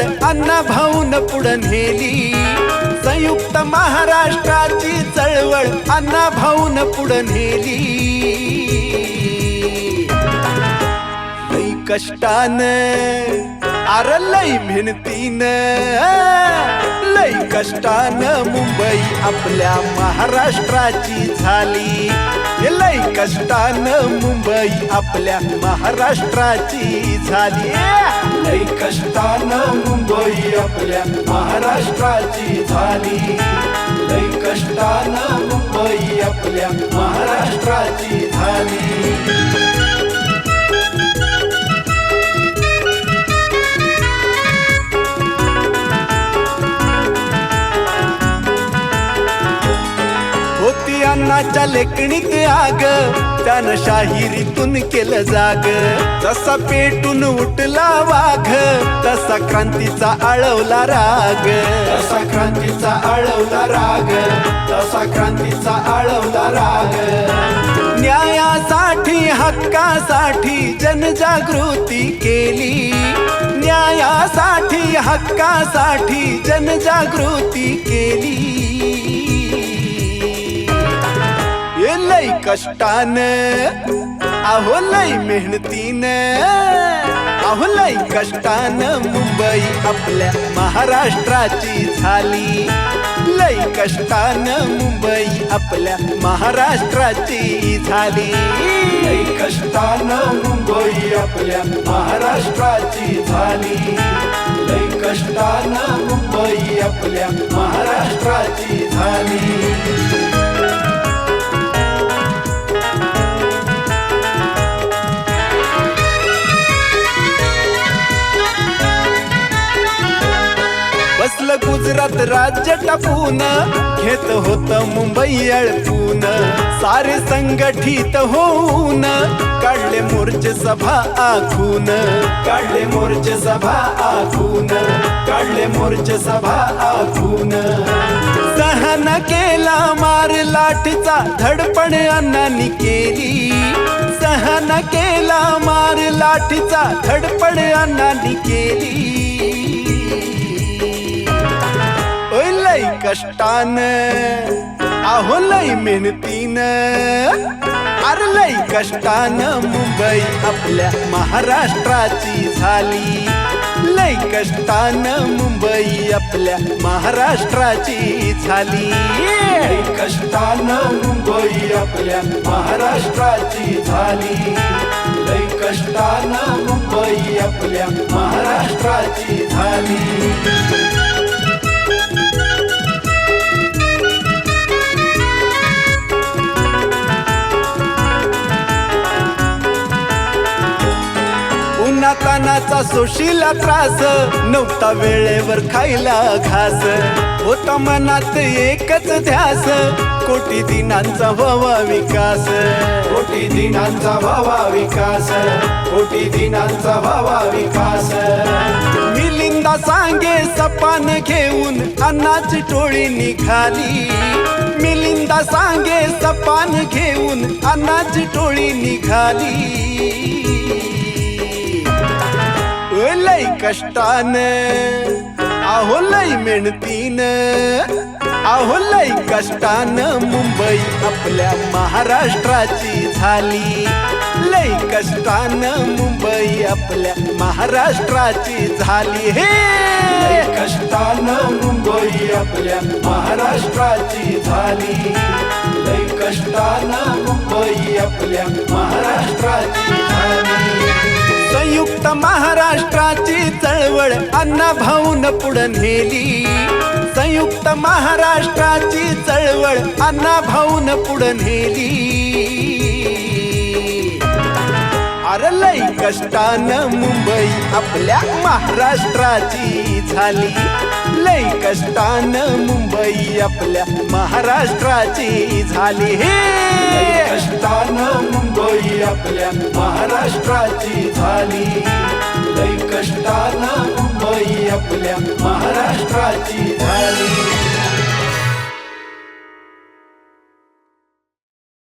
अण्णा भाऊन पुढं नेली. संयुक्त महाराष्ट्राची चळवळ अण्णा भाऊन पुढं नेली. लई कष्टान अर लई मेहनतीन लई कष्टान मुंबई आपल्या महाराष्ट्राची झाली. हे लई कष्टान मुंबई आपल्या महाराष्ट्राची झाली. लई कष्टानं मुंबई आपल्या महाराष्ट्राची झाली. लई कष्टानं मुंबई आपल्या महाराष्ट्राची झाली. होती अण्णाच्या लेखणीत आग. त्यानं शाहिरीतून केलं जाग. जसा पेटून उठला वाघ तसा क्रांतीचा आळवला राग. तसा क्रांतीचा आळवला राग तसा क्रांतीचा आळवला राग. न्यायासाठी हक्कासाठी जनजागृती केली. न्यायासाठी हक्कासाठी जनजागृती केली. कष्टान आहो लई मेहनतीन आहो लई कष्टान मुंबई आपल्या महाराष्ट्राची झाली. लई कष्टान मुंबई आपल्या महाराष्ट्राची झाली. लई कष्टान मुंबई आपल्या महाराष्ट्राची झाली. लई कष्टान मुंबई आपल्या महाराष्ट्राची झाली. बसलं गुजरात राज्य टपून घेत होत मुंबई अळपून सारे संघटित होऊन. काढले मोर्चे सभा आखून. काढले मोर्चे सभा आखून. काढले मोर्चे सभा आखून. सहन केला मार लाठीचा धडपण अण्णांनी केली. सहन केला मार लाठीचा धडपड अण्णांनी केली. कष्टान। अहो लई मेहनतीन। अरे लई कष्टान मुंबई आपल्या महाराष्ट्राची झाली. लई कष्टान मुंबई आपल्या महाराष्ट्राची झाली. कष्टान मुंबई आपल्या महाराष्ट्राची झाली. लई कष्टान मुंबई आपल्या महाराष्ट्राची झाली. उन्हा तानाचा सोशीला त्रास. नव्हता वेळेवर खायला घास. होता मनात एकच ध्यास. कोटी दिनांचा व्हावा विकास. कोटी दिनांचा व्हावा विकास. कोटी दिनांचा व्हावा विकास. मिलिंदा सांगे सपान घेऊन अन्नाची टोळी निघाली. मिलिंदा सांगे सपान घेऊन अन्नाची टोळी निघाली. कष्टान अहो लई मेहनतीन अहो लई कष्टान मुंबई आपल्या महाराष्ट्राची झाली. लई कष्टान मुंबई आपल्या महाराष्ट्राची झाली. हे! कष्टान मुंबई आपल्या महाराष्ट्राची झाली. लई कष्टान मुंबई आपल्या महाराष्ट्राची झाली. संयुक्त महाराष्ट्राची चळवळ अण्णा भाऊन पुढं नेली. संयुक्त महाराष्ट्राची चळवळ अण्णा भाऊन पुढं नेली. अरे लई कष्टान मुंबई आपल्या महाराष्ट्राची झाली. लई कष्टान मुंबई आपल्या महाराष्ट्राची झाली हे. कष्टान मुंबई आपल्या महाराष्ट्राची झाली. लई कष्टान मुंबई आपल्या महाराष्ट्राची